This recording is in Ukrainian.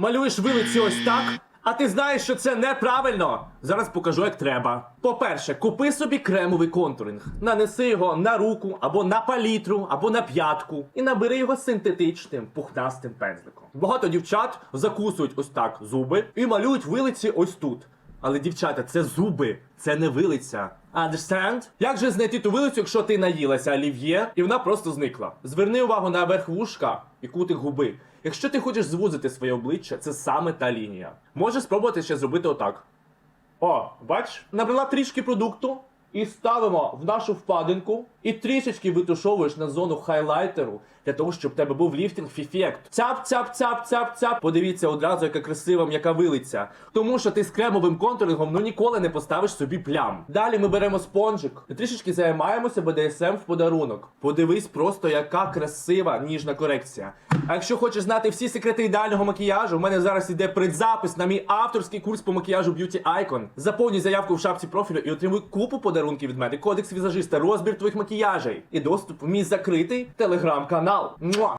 малюєш вилиці ось так, а ти знаєш, що це неправильно. Зараз покажу, як треба. По-перше, купи собі кремовий контуринг, нанеси його на руку, або на палітру, або на п'ятку, і набери його синтетичним пухнастим пензликом. Багато дівчат закусують ось так зуби і малюють вилиці ось тут. Але, дівчата, це зуби, це не вилиця. Understand? Як же знайти ту вилицю, якщо ти наїлася олів'є, і вона просто зникла? Зверни увагу на верх вушка і кутик губи. Якщо ти хочеш звузити своє обличчя, це саме та лінія. Можеш спробувати ще зробити отак. О, бач, набрала трішки продукту і ставимо в нашу впадинку і трішечки витушовуєш на зону хайлайтеру для того, щоб в тебе був ліфтинг ефект. Цяп, цяп, цяп, цяп, цяп. Подивіться одразу, яка красива м'яка вилиця. Тому що ти з кремовим контурингом ну ніколи не поставиш собі плям. Далі ми беремо спонжик і трішечки займаємося BDSM в подарунок. Подивись просто, яка красива ніжна корекція. А якщо хочеш знати всі секрети ідеального макіяжу, у мене зараз іде предзапис на мій авторський курс по макіяжу Beauty Icon. Заповнюй заявку в шапці профілю і отримуй купу подарунків від мене, кодекс візажиста, розбір твоїх макіяжей і доступ в мій закритий телеграм-канал.